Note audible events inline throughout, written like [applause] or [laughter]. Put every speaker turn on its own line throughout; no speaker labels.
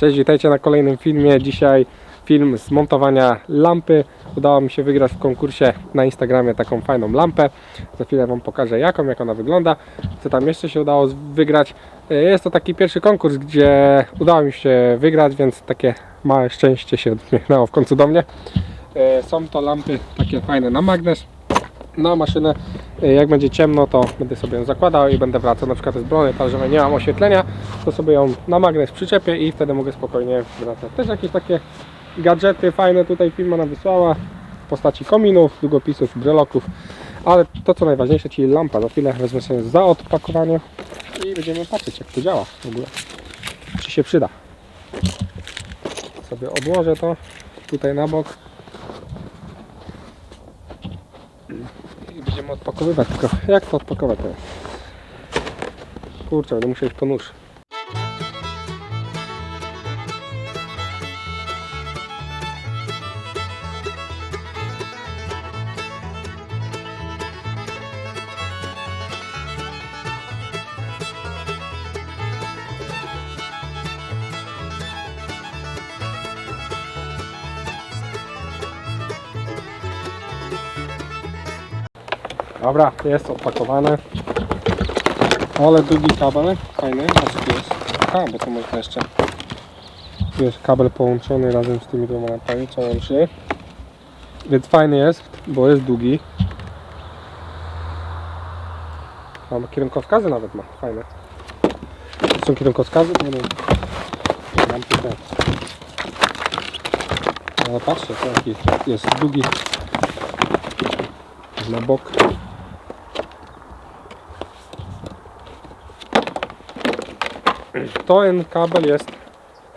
Cześć, witajcie na kolejnym filmie. Dzisiaj film z montowania lampy. Udało mi się wygrać w konkursie na Instagramie taką fajną lampę. Za chwilę Wam pokażę jaką, jak ona wygląda. Co tam jeszcze się udało wygrać. E, Jest to taki pierwszy konkurs, gdzie udało mi się wygrać, więc takie małe szczęście się [laughs] uśmiechnęło w końcu do mnie. E, Są to lampy takie fajne na magnes na maszynę. Y, Jak będzie ciemno, to będę sobie ją zakładał i będę wracał na przykład z brony talżowej, nie mam oświetlenia, to sobie ją na magnes przyczepię i wtedy mogę spokojnie wracać. Też jakieś takie gadżety fajne tutaj firma nam wysłała w postaci kominów, długopisów, breloków, ale to co najważniejsze, czyli lampa. Za chwilę wezmę sobie za odpakowanie i będziemy patrzeć jak to działa w ogóle. Czy się przyda. Sobie odłożę to tutaj na bok. I będziemy odpakowywać, tylko jak to odpakować teraz? Kurczę, będę musiał iść po nóż. Dobra, jest odpakowane. Ale długi kabel, fajny, a tu jest? Aha, bo to można jeszcze... Tu jest kabel połączony razem z tymi dwoma lampami, co łączy. Więc fajny jest, bo jest długi. Mam kierunkowskazy nawet ma, fajne. To są kierunkowskazy, to będą lampy te. Ale patrzcie, jest długi na bok. Ten kabel jest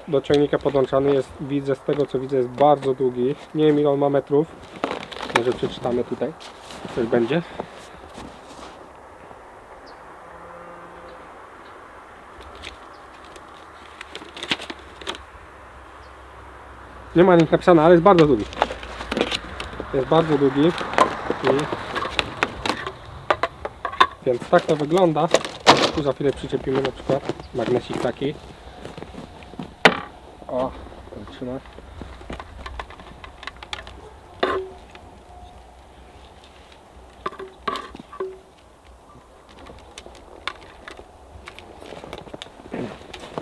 do ciągnika podłączany, jest, widzę z tego co widzę jest bardzo długi. Nie wiem ile on ma metrów. Może przeczytamy tutaj. Coś będzie. Nie ma nic napisane, ale jest bardzo długi. Jest bardzo długi. Więc tak to wygląda. Tu za chwilę przyczepimy na przykład magnesik taki. O, trzyma.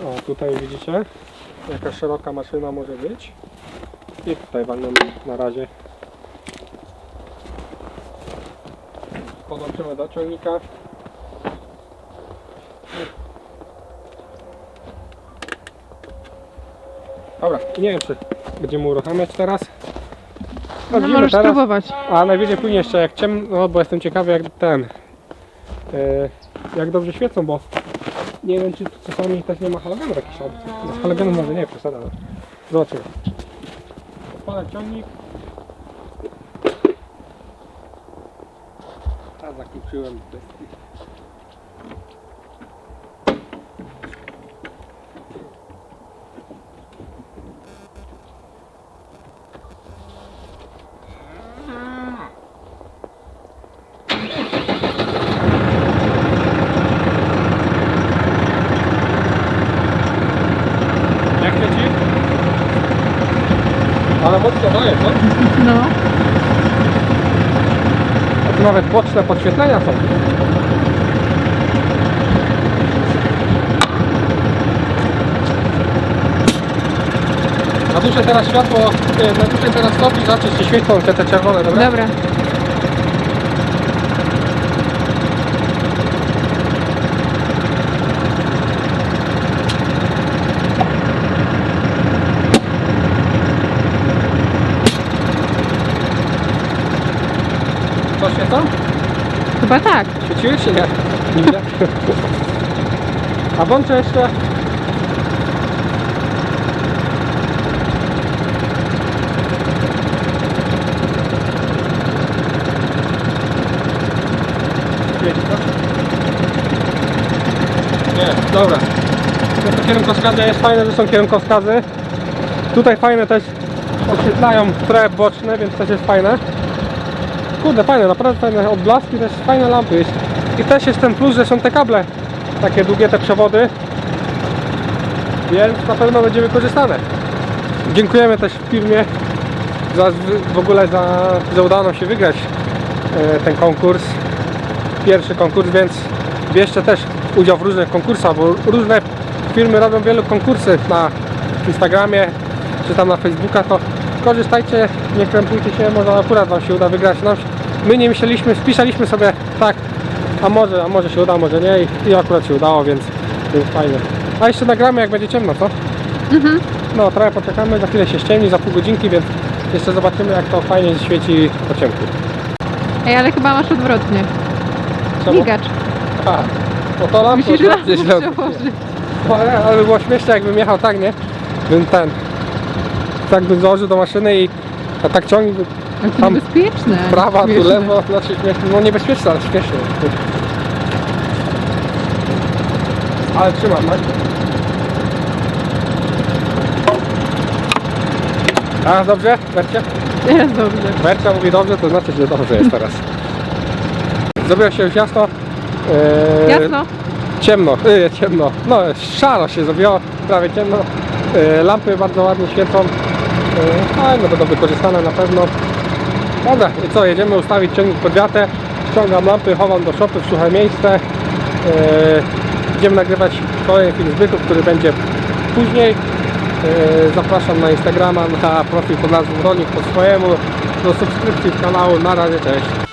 O, tutaj widzicie, jaka szeroka maszyna może być. I tutaj walniemy na razie. Podłączymy do ciągnika. Dobra, nie wiem czy będziemy uruchamiać teraz.
No
Sprawdzimy
możesz
teraz.
spróbować.
A najwyżej później jeszcze jak ciemno, no bo jestem ciekawy jak ten, e, jak dobrze świecą, bo nie wiem czy tu czasami też nie ma halogenu jakiś opcji. Z halogenem może nie, przesada, zobaczymy. Odpalę ciągnik. A zakluczyłem bestii. Jak świeci? Daje, co?
No.
A tu nawet boczne podświetlenia są. Naduszę teraz światło, nie, naduszę teraz stopni, zobaczyć czy świecą się te czerwone, dobra?
Dobra.
Świecą?
Chyba tak.
Świeciły czy nie? Nie widać. A włączę jeszcze. To? Nie, dobra. To kierunkowskazy jest fajne, że są kierunkowskazy. Tutaj fajne też oświetlają trochę boczne, więc też jest fajne. Kurde, fajne, naprawdę fajne odblaski, też fajne lampy. jest. I też jest ten plus, że są te kable, takie długie te przewody. więc na pewno będzie wykorzystane. Dziękujemy też firmie za, w ogóle za, że udało się wygrać e, ten konkurs. Pierwszy konkurs, więc bierzcie też udział w różnych konkursach, bo różne firmy robią wiele konkursy na Instagramie czy tam na Facebooka, to korzystajcie, nie krępujcie się, może akurat Wam się uda wygrać. Nam, się- my nie myśleliśmy, spisaliśmy sobie tak, a może, a może się uda, może nie i, i akurat się udało, więc, fajnie. A jeszcze nagramy jak będzie ciemno, co? No, trochę poczekamy, za chwilę się ściemni, za pół godzinki, więc jeszcze zobaczymy jak to fajnie świeci po ciemku.
Ej, ale chyba masz odwrotnie.
Czemu?
Migacz.
A, no to lampę
Musisz lampę [laughs] przełożyć.
Ale by było śmieszne jakbym jechał tak, nie? Bym ten... Tak bym założył do maszyny i a tak ciągnie by
Ale to
Tam
niebezpieczne.
prawa, tu
śmieszne.
lewo, znaczy śmieszne, no niebezpieczne, ale śmieszne. Ale trzymam, tak? A, dobrze? Wercie?
Jest dobrze.
Wercia mówi dobrze, to znaczy, że dobrze jest teraz. Zrobiło się już jasno. Eee,
Jasno?
Ciemno, yy, ciemno. No, szaro się zrobiło, prawie ciemno. Yy, lampy bardzo ładnie świecą. Yy, fajne będą wykorzystane na pewno. Dobra, i co, jedziemy ustawić ciągnik pod wiatę. Ściągam lampy, chowam do szopy w suche miejsce. Idziemy nagrywać kolejny film zbytów, który będzie później. Yy, zapraszam na Instagrama, na profil pod nazwą Rolnik po swojemu. Do subskrypcji kanału. Na razie, cześć.